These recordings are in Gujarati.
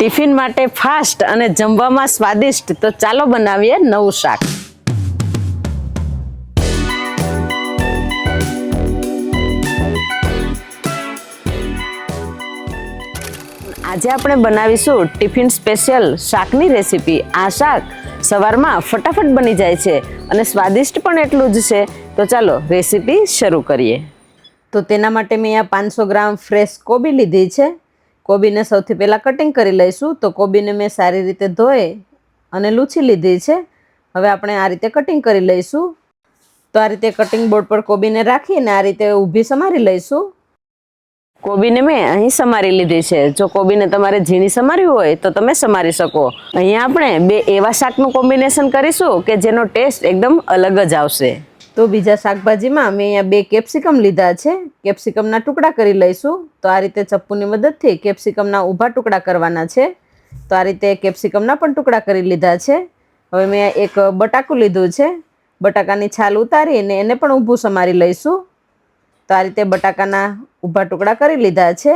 ટિફિન માટે ફાસ્ટ અને જમવામાં સ્વાદિષ્ટ. તો ચાલો બનાવીએ નવું શાક. આજે આપણે બનાવીશું ટિફિન સ્પેશિયલ શાકની રેસીપી. આ શાક સવારમાં ફટાફટ બની જાય છે અને સ્વાદિષ્ટ પણ એટલું જ છે. તો ચાલો રેસીપી શરૂ કરીએ. તો તેના માટે મેં અહીંયા પાંચસો ગ્રામ ફ્રેશ કોબી લીધી છે. કોબીને સૌથી પહેલાં કટિંગ કરી લઈશું. તો કોબીને મેં સારી રીતે ધોઈ અને લૂછી લીધી છે. હવે આપણે આ રીતે કટિંગ કરી લઈશું. તો આ રીતે કટિંગ બોર્ડ પર કોબીને રાખીને આ રીતે ઊભી સમારી લઈશું. કોબીને મેં અહીં સમારી લીધી છે. જો કોબીને તમારે ઝીણી સમારવી હોય તો તમે સમારી શકો. અહીંયા આપણે બે એવા શાકનું કોમ્બિનેશન કરીશું કે જેનો ટેસ્ટ એકદમ અલગ જ આવશે. તો બીજા શાકભાજીમાં મેં અહીંયા બે કેપ્સિકમ લીધા છે. કેપ્સિકમના ટુકડા કરી લઈશું. તો આ રીતે ચપ્પુની મદદથી કેપ્સિકમના ઊભા ટુકડા કરવાના છે. તો આ રીતે કેપ્સિકમના પણ ટુકડા કરી લીધા છે. હવે મેં એક બટાકું લીધું છે. બટાકાની છાલ ઉતારીને એને પણ ઊભું સમારી લઈશું. તો આ રીતે બટાકાના ઊભા ટુકડા કરી લીધા છે.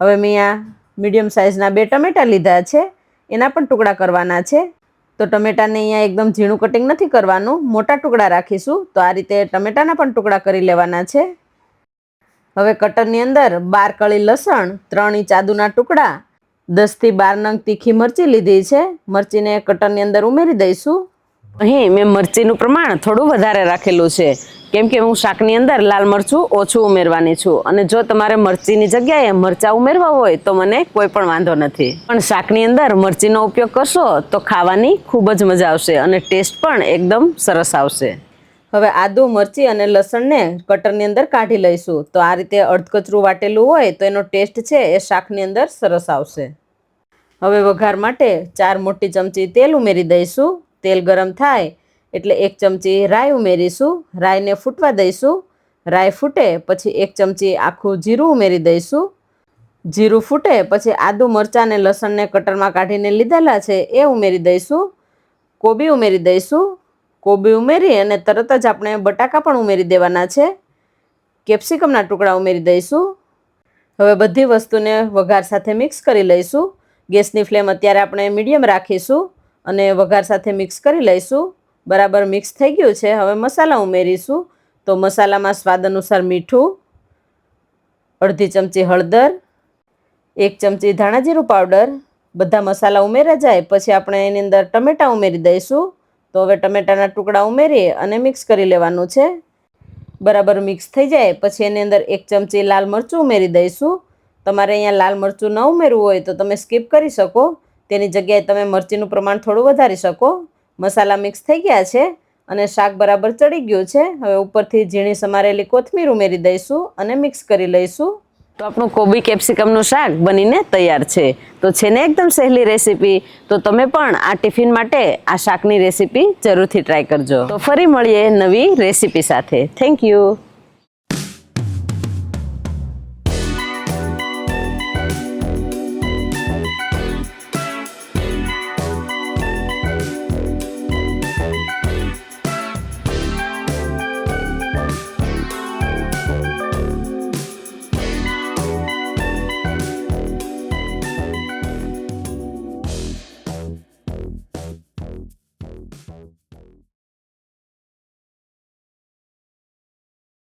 હવે મેં આ મીડિયમ સાઇઝના બે ટમેટાં લીધા છે. એના પણ ટુકડા કરવાના છે. તો ટમેટાને અહીંયા એકદમ ઝીણું કટિંગ નથી કરવાનું, મોટા ટુકડા રાખીશું. તો આ રીતે ટમેટાના પણ ટુકડા કરી લેવાના છે. હવે કટરની અંદર બાર કળી લસણ, ત્રણ ઇંચ આદુના ટુકડા, દસથી બાર નંગ તીખી મરચી લીધી છે. મરચીને કટરની અંદર ઉમેરી દઈશું. અહીં મેં મરચીનું પ્રમાણ થોડું વધારે રાખેલું છે. કેમ કે હું શાકની અંદર લાલ મરચું ઓછું ઉમેરવાની છું. અને જો તમારે મરચીની જગ્યાએ મરચાં ઉમેરવા હોય તો મને કોઈ પણ વાંધો નથી. પણ શાકની અંદર મરચીનો ઉપયોગ કરશો તો ખાવાની ખૂબ જ મજા આવશે અને ટેસ્ટ પણ એકદમ સરસ આવશે. હવે આદુ, મરચી અને લસણને કટરની અંદર કાઢી લઈશું. તો આ રીતે અડધકચરું વાટેલું હોય તો એનો ટેસ્ટ છે એ શાકની અંદર સરસ આવશે. હવે વઘાર માટે ચાર મોટી ચમચી તેલ ઉમેરી દઈશું. તેલ ગરમ થાય એટલે એક ચમચી રાઈ ઉમેરીશું, રાઈને ફૂટવા દઈશું. રાઈ ફૂટે પછી એક ચમચી આખું જીરું ઉમેરી દઈશું. જીરું ફૂટે પછી આદુ મરચાં અને લસણને કટરમાં કાઢીને લીધેલા છે એ ઉમેરી દઈશું. કોબી ઉમેરી દઈશું. કોબી ઉમેરી અને તરત જ આપણે બટાકા પણ ઉમેરી દેવાના છે. કેપ્સિકમના ટુકડા ઉમેરી દઈશું. હવે બધી વસ્તુને વઘાર સાથે મિક્સ કરી લઈશું. ગેસની ફ્લેમ અત્યારે આપણે મીડિયમ રાખીશું અને વઘાર સાથે મિક્સ કરી લઈશું. બરાબર મિક્સ થઈ ગયું છે. હવે મસાલા ઉમેરીશું. તો મસાલામાં સ્વાદ અનુસાર મીઠું, અડધી ચમચી હળદર, એક ચમચી ધાણા જીરું પાવડર બધા મસાલા ઉમેરા જાય, પછી આપણે એની અંદર ટમેટાં ઉમેરી દઈશું. તો હવે ટમેટાના ટુકડા ઉમેરી અને મિક્સ કરી લેવાનું છે. બરાબર મિક્સ થઈ જાય, પછી એની અંદર એક ચમચી લાલ મરચું ઉમેરી દઈશું. તમારે અહીંયા લાલ મરચું ન ઉમેરવું હોય તો તમે સ્કીપ કરી શકો. તેની જગ્યાએ તમે મરચીનું પ્રમાણ થોડું વધારી શકો. મસાલા મિક્સ થઈ ગયા છે અને શાક બરાબર ચડી ગયું છે. હવે ઉપરથી ઝીણી સમારેલી કોથમીર ઉમેરી દઈશું અને મિક્સ કરી લઈશું. તો આપણું કોબી કેપ્સિકમનું શાક બનીને તૈયાર છે. તો છે ને એકદમ સહેલી રેસીપી. તો તમે પણ આ ટિફિન માટે આ શાકની રેસીપી જરૂરથી ટ્રાય કરજો. તો ફરી મળીએ નવી રેસીપી સાથે. Thank you